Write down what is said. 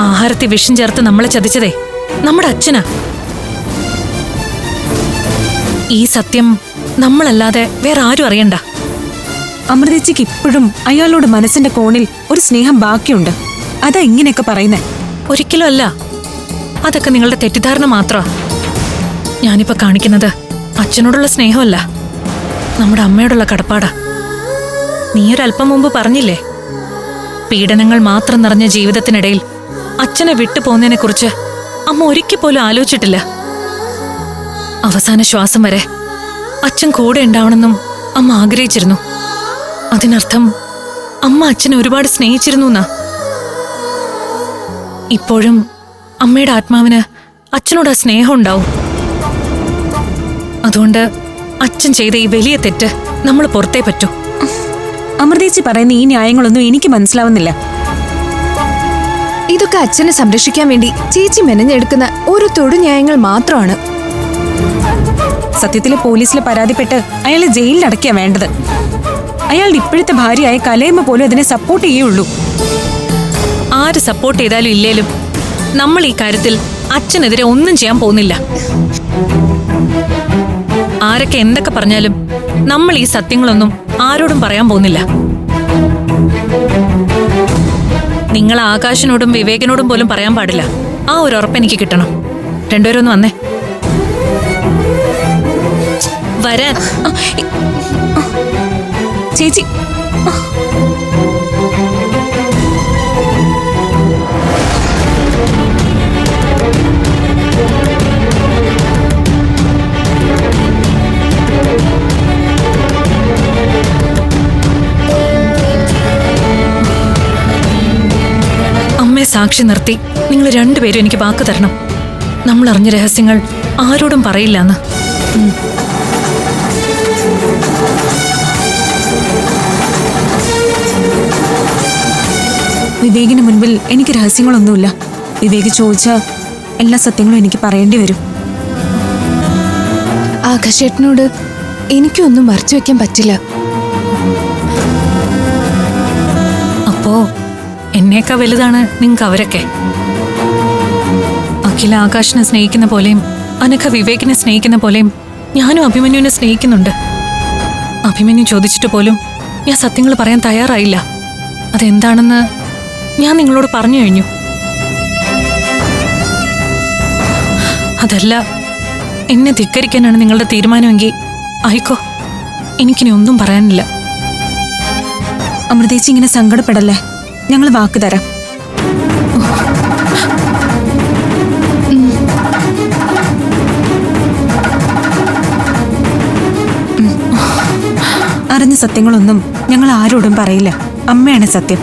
ആഹാരത്തിൽ വിഷം ചേർത്ത് നമ്മളെ ചതിച്ചതേ. നമ്മുടെ അച്ഛനാ. ഈ സത്യം നമ്മളല്ലാതെ വേറെ ആരും അറിയണ്ട. അമൃതേച്ചിക്ക് ഇപ്പോഴും അയാളോട് മനസ്സിന്റെ കോണിൽ ഒരു സ്നേഹം ബാക്കിയുണ്ട്. അതാ ഇങ്ങനെയൊക്കെ പറയുന്നേ. ഒരിക്കലും അല്ല. അതൊക്കെ നിങ്ങളുടെ തെറ്റിദ്ധാരണ മാത്രമാ ഞാനിപ്പോ കാണിക്കുന്നത് അച്ഛനോടുള്ള സ്നേഹമല്ല. നമ്മുടെ അമ്മയോടുള്ള കടപ്പാടാ. നീ ഒരല്പം മുമ്പ് പറഞ്ഞില്ലേ? പീഡനങ്ങൾ മാത്രം നിറഞ്ഞ ജീവിതത്തിനിടയിൽ അച്ഛനെ വിട്ടു പോകുന്നതിനെ കുറിച്ച് അമ്മ ഒരിക്കൽ പോലും ആലോചിച്ചിട്ടില്ല. അവസാന ശ്വാസം വരെ അച്ഛൻ കൂടെ ഉണ്ടാവണമെന്നും അമ്മ ആഗ്രഹിച്ചിരുന്നു. അതിനർത്ഥം അമ്മ അച്ഛനെ ഒരുപാട് സ്നേഹിച്ചിരുന്നു എന്നാ ഇപ്പോഴും അമ്മയുടെ ആത്മാവിന് അച്ഛനോട് ആ സ്നേഹം ഉണ്ടാവും. അതുകൊണ്ട് അച്ഛൻ ചെയ്ത ഈ വലിയ തെറ്റ് നമ്മൾ പുറത്തേ പറ്റൂ. അമൃതേച്ചി പറയുന്ന ഈ ന്യായങ്ങളൊന്നും എനിക്ക് മനസ്സിലാവുന്നില്ല. ഇതൊക്കെ അച്ഛനെ സംരക്ഷിക്കാൻ വേണ്ടി ചേച്ചി മെനഞ്ഞെടുക്കുന്ന ഒരു തൊടുന്യായങ്ങൾ മാത്രമാണ്. സത്യത്തിലെ പോലീസിൽ പരാതിപ്പെട്ട് അയാളെ ജയിലിൽ അടയ്ക്കാൻ വേണ്ടത്. അയാളുടെ ഇപ്പോഴത്തെ ഭാര്യയായ കലയമ്മ പോലും അതിനെ സപ്പോർട്ട് ചെയ്യുള്ളൂ ആര് സപ്പോർട്ട് ചെയ്താലും ഇല്ലേലും നമ്മൾ ഈ കാര്യത്തിൽ അച്ഛനെതിരെ ഒന്നും ചെയ്യാൻ പോകുന്നില്ല. ആരൊക്കെ എന്തൊക്കെ പറഞ്ഞാലും നമ്മൾ ഈ സത്യങ്ങളൊന്നും ആരോടും പറയാൻ പോകുന്നില്ല. നിങ്ങൾ ആകാശിനോടും വിവേകിനോടും പോലും പറയാൻ പാടില്ല. ആ ഒരു ഉറപ്പ് എനിക്ക് കിട്ടണം. രണ്ടുപേരും ഒന്ന് വന്നേ. വരാൻ. ചേച്ചി. സാക്ഷി നിർത്തി. നിങ്ങൾ രണ്ടുപേരും എനിക്ക് വാക്ക് തരണം. നമ്മൾ അറിഞ്ഞ രഹസ്യങ്ങൾ ആരോടും പറയില്ല എന്ന് വിവേകിന് മുൻപിൽ എനിക്ക് രഹസ്യങ്ങളൊന്നുമില്ല. വിവേക് ചോദിച്ച എല്ലാ സത്യങ്ങളും എനിക്ക് പറയേണ്ടി വരും. ആകാശേട്ടനോട് എനിക്കൊന്നും മറച്ചു വെക്കാൻ പറ്റില്ല. എന്നേക്കാ വലുതാണ് നിങ്ങൾക്ക് അവരൊക്കെ. അഖില ആകാശിനെ സ്നേഹിക്കുന്ന പോലെയും അനഘ വിവേകിനെ സ്നേഹിക്കുന്ന പോലെയും ഞാനും അഭിമന്യുവിനെ സ്നേഹിക്കുന്നുണ്ട്. അഭിമന്യു ചോദിച്ചിട്ട് പോലും ഞാൻ സത്യങ്ങൾ പറയാൻ തയ്യാറായില്ല. അതെന്താണെന്ന് ഞാൻ നിങ്ങളോട് പറഞ്ഞു കഴിഞ്ഞു. അതല്ല എന്നെ ധിക്കരിക്കാനാണ് നിങ്ങളുടെ തീരുമാനമെങ്കിൽ ആയിക്കോ എനിക്കിനി ഒന്നും പറയാനില്ല. അമൃതേച്ചി ഇങ്ങനെ സങ്കടപ്പെടല്ലേ? ഞങ്ങൾ വാക്ക് തരാം. അറിഞ്ഞ സത്യങ്ങളൊന്നും ഞങ്ങൾ ആരോടും പറയില്ല അമ്മയാണ് സത്യം